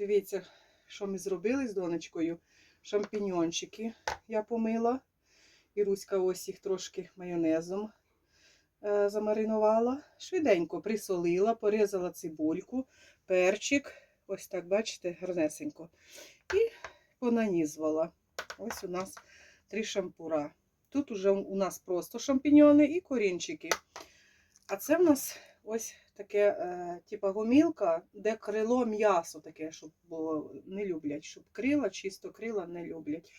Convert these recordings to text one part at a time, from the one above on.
Дивіться, що ми зробили з донечкою. Шампіньончики я помила. І Руська ось їх трошки майонезом е, замаринувала. Швиденько присолила, порізала цибульку, перчик. Ось так, бачите, гарнесенько. І понанізувала. Ось у нас три шампура. Тут уже у нас просто шампіньони і корінчики. А це в нас ось таке, е, типа гомілка, де крило м'ясо таке, щоб було, не люблять, щоб крила, чисто крила не люблять.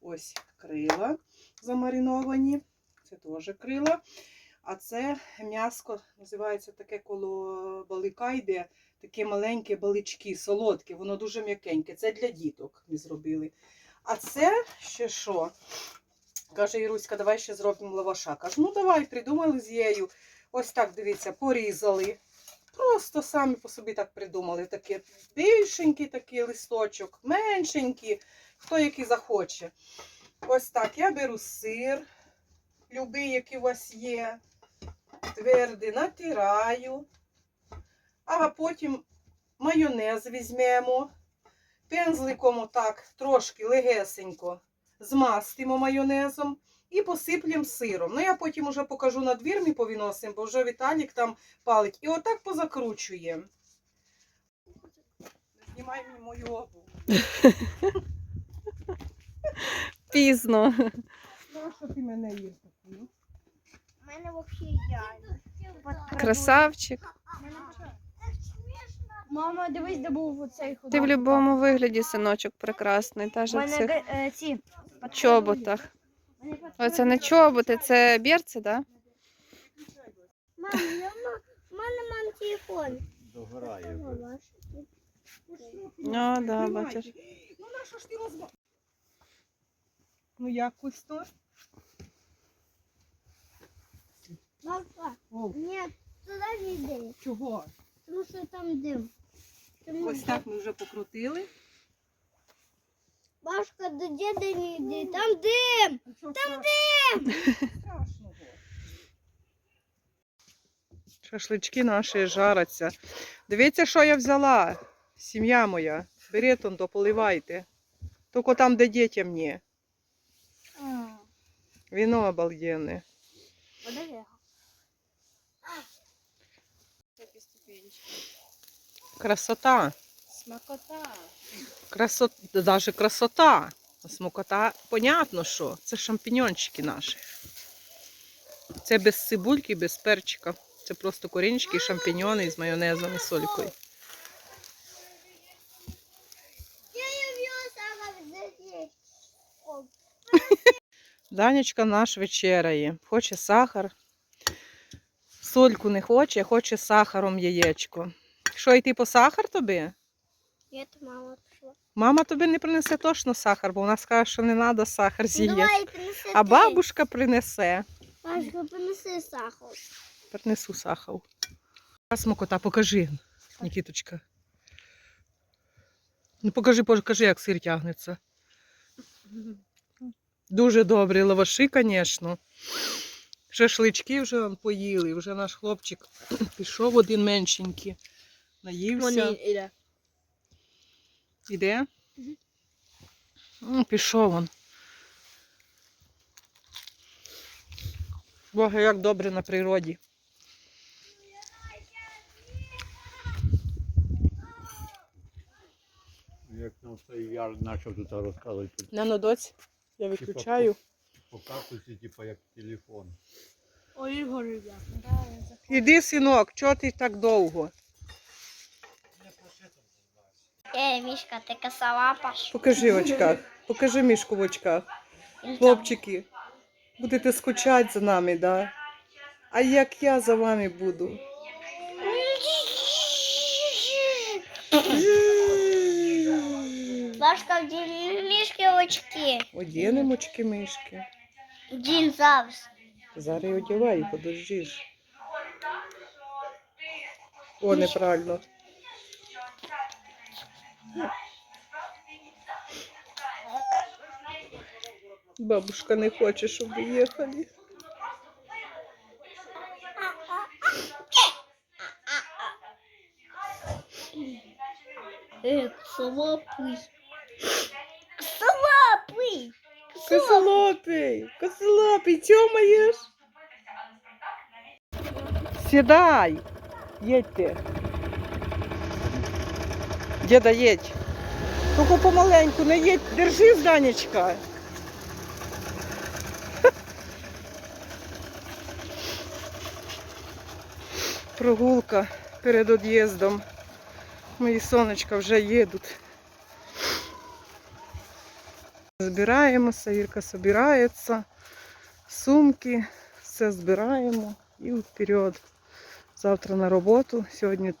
Ось крила замариновані, це теж крила. А це м'яско називається таке коло балика йде, такі маленькі балички, солодкі, воно дуже м'якеньке. Це для діток ми зробили. А це ще що? Каже Іруська, давай ще зробимо лаваша. Кажу, ну давай, придумали з їю. Ось так, дивіться, порізали. Просто самі по собі так придумали. Таке більшенький такий листочок, меншенький, хто який захоче. Ось так, я беру сир, любий, який у вас є, твердий, натираю, а потім майонез візьмемо, пензликом отак трошки легесенько змастимо майонезом і посиплємо сиром. Ну, я потім уже покажу на двір, ми повіносимо, бо вже Віталік там палить. І отак позакручуємо. Знімай мені мою обувь. Пізно. Ну, що ти мене їв таку? У мене взагалі ідеально. Красавчик. Мама, дивись, де був оцей художник. Ти в будь-якому вигляді, синочок, прекрасний. Та ж в цих е, ці чоботах. Оце не чоботи, це берці, так? Да? Мам, у мене мам телефон. Догорає. Ну, да, бачиш. Ну, на що ж ти розма... Ну, якось то. О, ні, туди не йди, чого? тому що там дим. Тому Ось так ми вже покрутили. Башка, до діда не йди, там дим. Там де? Страшного. Шашлички наші жаряться. Дивіться, що я взяла. Сім'я моя. Беріть он, то поливайте. Тільки там, де дітям ні. Віно обалденне. Красота. Смакота. Красота, даже красота. Смокота, понятно, що. Це шампіньончики наші. Це без цибульки, без перчика. Це просто корінчики, шампіньони з майонезом і солькою. Данечка наш вечеряє. Хоче сахар. Сольку не хоче, хоче сахаром яєчко. Що, йти по сахар тобі? То мама пішла. Мама тобі не принесе точно сахар, бо вона скаже, що не треба сахар з Ну, А бабушка принесе. Бабушка, принеси сахар. Принесу сахар. А смокота, покажи, Нікіточка. Ну покажи, покажи, як сир тягнеться. Дуже добрі лаваші, звісно. Шашлички вже поїли, вже наш хлопчик пішов один меншенький. Наївся. Іде. Мгм. Ну, пішов он. Бога, як добре на природі. Як нам цей яр почав тут розказувати На нодоць я виключаю. по кактусі, типу як телефон. Ой, Ігор, я. Іди, синок, чого ти так довго? Ей, Мішка, ти косолапаш. Покажи в очках. Покажи мішку в очках. Хлопчики, будете скучати за нами, да? А як я за вами буду? Башка, вділи мішки очки. Одінемо очки мишки. Дін зараз. Зараз я одягаю, подождиш. О, неправильно. Бабушка не хоче, щоб ви їхали. Е, Косолапий. Косолапий. Косолапий, косолапий, тьомаєш? Сідай, їдьте. Діда, їдь. Тільки помаленьку, не їдь, держи, Данечка. Прогулка перед од'їздом. Мої сонечка вже їдуть. Збираємося, Ірка збирається, сумки, все збираємо і вперед. Завтра на роботу, сьогодні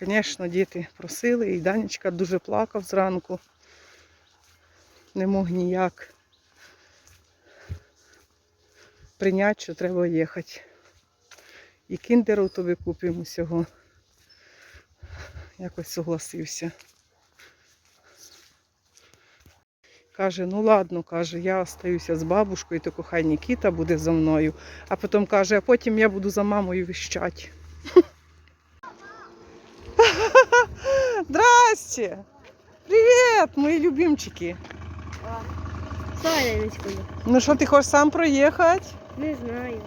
Звісно, діти просили, і Данечка дуже плакав зранку. Не мог ніяк прийняти, що треба їхати. І кіндеру тобі купимо всього. Якось согласився. Каже, ну ладно, каже, я остаюся з бабушкою, то хай Нікіта буде за мною. А потім каже, а потім я буду за мамою віщати. Здрасте! Привіт, мої любимчики. Ну що, ти хочеш сам проїхати? Не знаю.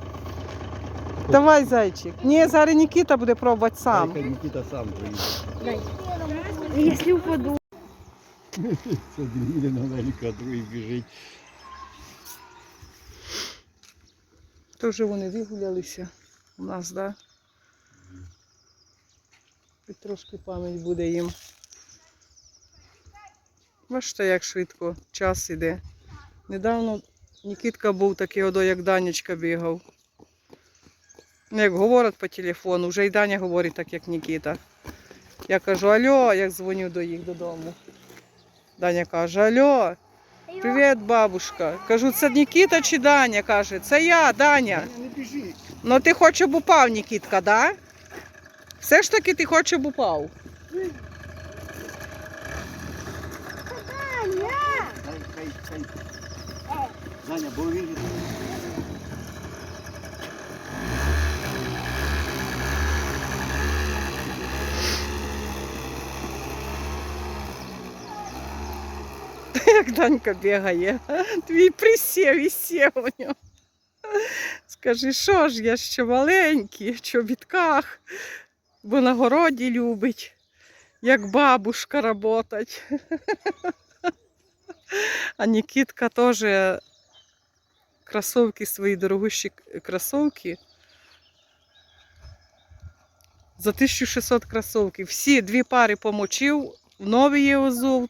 Давай, зайчик. Ні, зараз Нікіта буде пробувати сам. Хай Нікіта сам приїде. Якщо впаду. Це їде маленька, другий біжить. То вже вони вигулялися у нас, так? Да? І трошки пам'ять буде їм. Бачите, як швидко час іде. Недавно Нікітка був такий одо, як Данечка бігав. Ну, Як говорять по телефону, вже і Даня говорить так, як Нікіта. Я кажу, алло, як дзвоню до їх додому. Даня каже, алло, привіт, бабушка. Кажу, це Нікіта чи Даня? каже, це я, Даня. Ну ти хочеш, упав, Нікітка, да? Все ж таки ти хочеш, упав. Хай, хай. Даня, бо він Як Данька бігає. Твій присів і сів у нього. Скажи, що ж, я ще маленький, в чобітках, бо на городі любить, як бабушка работать. А Нікітка теж кросовки свої дорогущі кросовки. За 1600 кросовків. Всі дві пари помочив, нові є озув,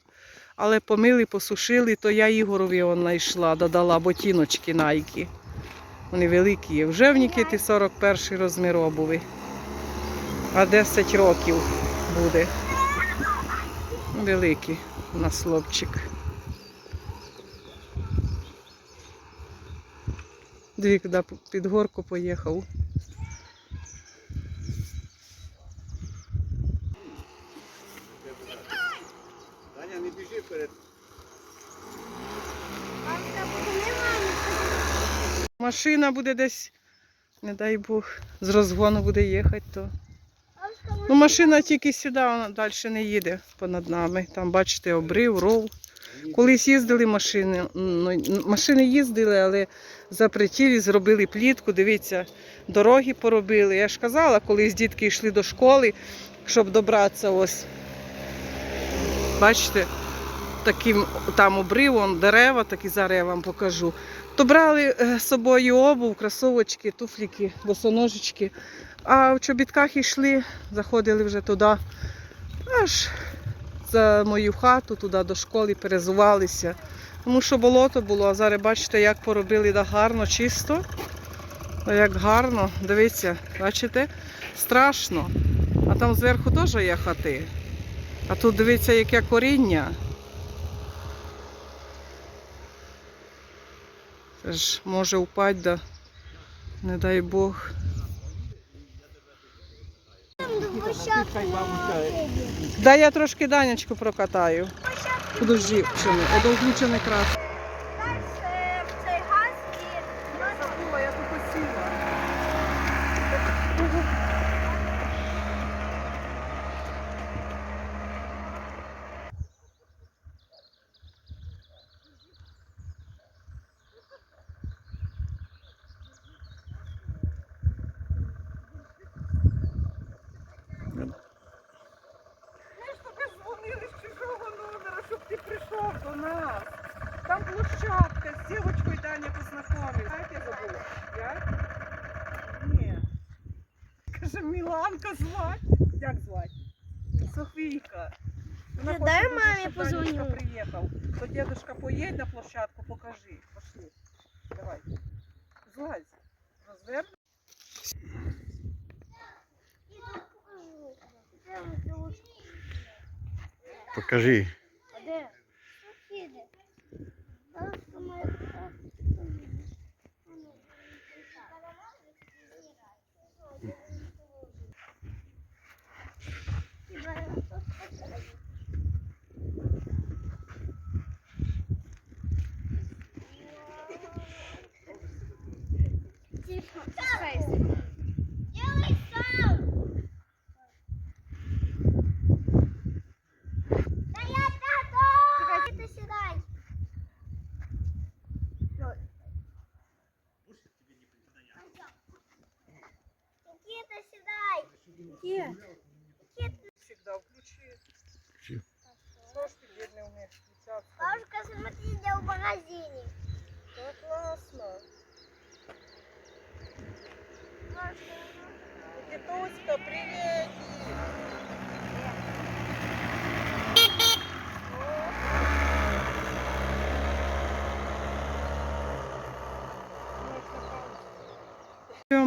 але помили, посушили, то я Ігорові знайшла, додала ботиночки найки. Вони великі є. Вже в Нікіті 41 розмір обуви. А 10 років буде. Великий у нас хлопчик. Дві, куди під горку поїхав. Даня, не біжи перед. Машина буде десь, не дай Бог, з розгону буде їхати, то. Ну, машина тільки сюди, вона далі не їде понад нами. Там, бачите, обрив, ров. Колись їздили машини, ну, машини їздили, але запретілі, зробили плітку. Дивіться, дороги поробили. Я ж казала, колись дітки йшли до школи, щоб добратися ось. Бачите, таким там обривом, дерева, такі зараз я вам покажу. То брали е, з собою обув, кросовочки, туфліки, босоножечки. А в чобітках йшли, заходили вже туди, аж за мою хату, туди до школи, перезувалися. Тому що болото було, а зараз бачите, як поробили да гарно, чисто. Як гарно, дивіться, бачите, страшно. А там зверху теж є хати. А тут дивіться, яке коріння. Це ж може впасть, да, не дай Бог. Хай бабуся. Да я трошки Данечку прокатаю. Подожди, не крас. площадка з дівчинкою Даня познайомив. Як я забула? Я? Ні. Каже, Міланка звать. Як звать? Софійка. Вона Ти хоче дай дуже, мамі щоб позвоню. Данечка приїхав. То дедушка поїдь на площадку, покажи. Пошли. Давай. Злазь. Розверни. Покажи.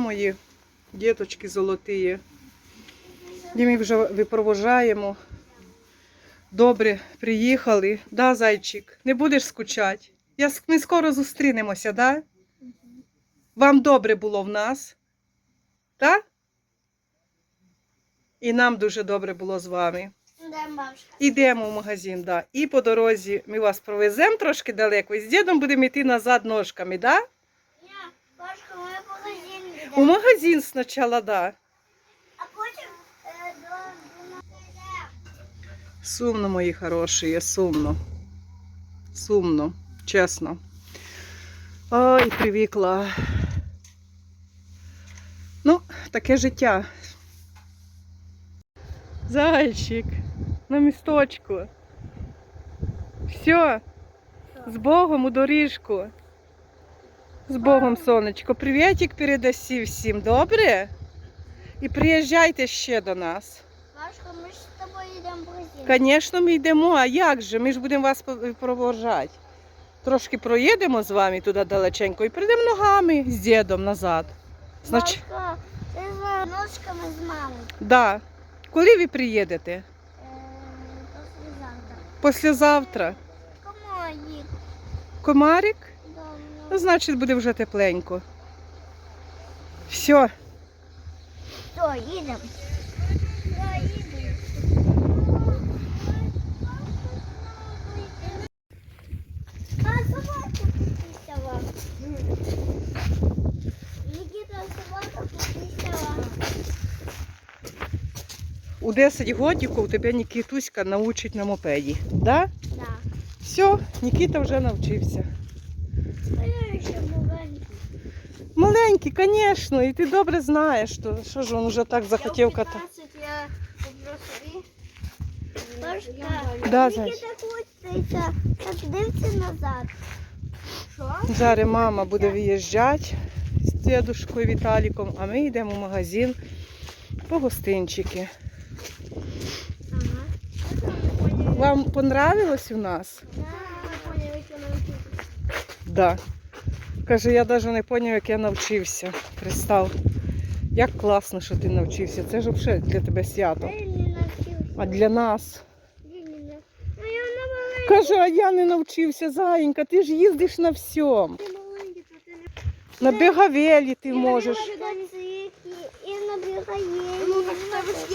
Мої діточки золоті. Ми вже випровожаємо. Добре, приїхали. Да, зайчик, не будеш скучати. Я, ми скоро зустрінемося, да? Вам добре було в нас? Так? І нам дуже добре було з вами. Ідемо в магазин, да. І по дорозі ми вас провеземо трошки далеко. І з дідом будемо йти назад ножками, да? Я, бабушка, ми магазин У магазин спочатку, да. А потім е, до. Сумно, мої хороші, сумно. Сумно, чесно. Ой, привикла. Ну, таке життя. Зайчик, на місточку. Все, з Богом у доріжку. З Богом, сонечко. Привітик передасі всім, добре? І приїжджайте ще до нас. Бабушка, ми ж з тобою йдемо в магазин. Звісно, ми йдемо, а як же? Ми ж будемо вас проводжати. Трошки проїдемо з вами туди далеченько і прийдемо ногами з дідом назад. Значить, Бабушка, ти з ножками з мамою. да. Коли ви приїдете? Е, послезавтра. Послезавтра. Їх? Комарик? Ну, значить, буде вже тепленько. Все, Що, їдемо? У 10 годиків тебе Нікітуська научить на мопеді. Да? Да. Все, Нікіта вже навчився. А я ще маленький. Маленький, звісно, і ти добре знаєш, що, що ж він вже так захотів. Бабушка, Да, дивиться назад. Зараз мама буде виїжджати з дідушкою Віталіком, а ми йдемо в магазин по гостинчики. Ага. Вам понравилось у нас? Да. Каже, я навіть не зрозумів, як я навчився. Представ, як класно, що ти навчився. Це ж взагалі для тебе свято. А для нас. Ну Каже, а я не навчився, зайенька, ти ж їздиш на всьому. На бегавелі ти можеш. І на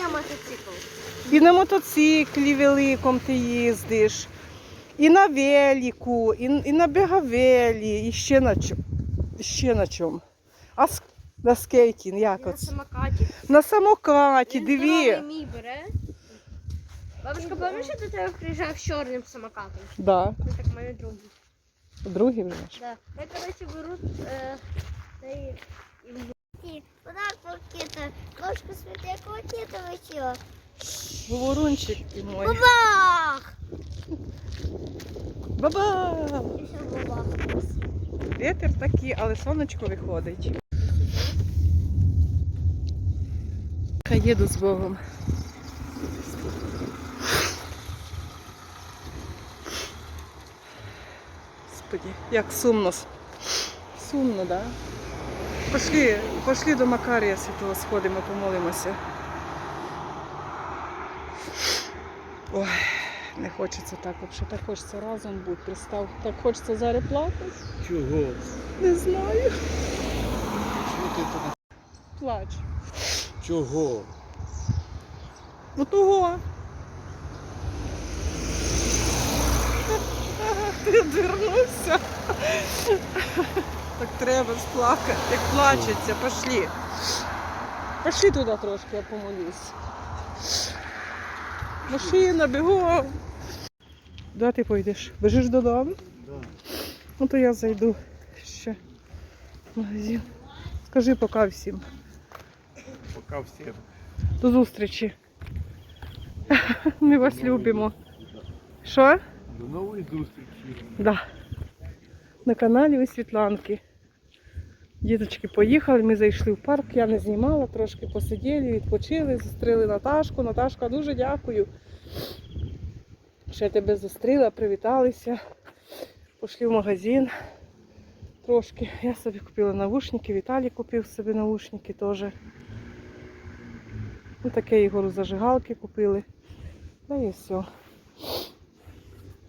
мотоциклі. Ну. І на мотоциклі великому ти їздиш, і на велику, і, і на бегавелі, і ще на чому. Ще на чому. А с- на скейті, як На оце? самокаті. На самокаті, Він диві. здоровий мій бере. Бабушка, пам'ятаєш, що до тебе приїжджав з чорним самокатом? Да. Це так мене другий. Другий вже. ж. Да. Я, короче, беру э, цей... Куда пакета? Света якого цвета висіла? Говорунчик ти мой. Бабах! Баба! І ще баба. Вітер такий, але сонечко виходить. Хай їду з Богом. Господи, як сумно. Сумно, да? Пошли, пошли до Макарія Святого сходимо, помолимося. Ой, не хочеться так, взагалі так хочеться разом бути. Пристав, так хочеться зараз плакати. Чого? Не знаю. Чого ти тут? Плач. Чого? Ну того. Ти одвернувся. Так треба сплакати. Як плачеться, пошли. Пошли туди трошки, я помолюсь. Машина, бігом. Куди ти пойдеш? Біжиш додому? Да. Ну то я зайду ще в магазин. Скажи пока всім. Пока всім. До зустрічі. Ми вас любимо. Що? До нової зустрічі. Да. На каналі у Світланки. Діточки поїхали, ми зайшли в парк, я не знімала, трошки посиділи, відпочили, зустріли Наташку. Наташка, дуже дякую. Що я тебе зустріла, привіталися. Пішли в магазин трошки. Я собі купила наушники, Віталій купив собі наушники теж. Ну, таке Ігору зажигалки купили. Да і все.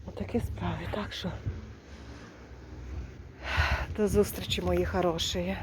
Отакі справи. Так що до зустрічі, мої хороші.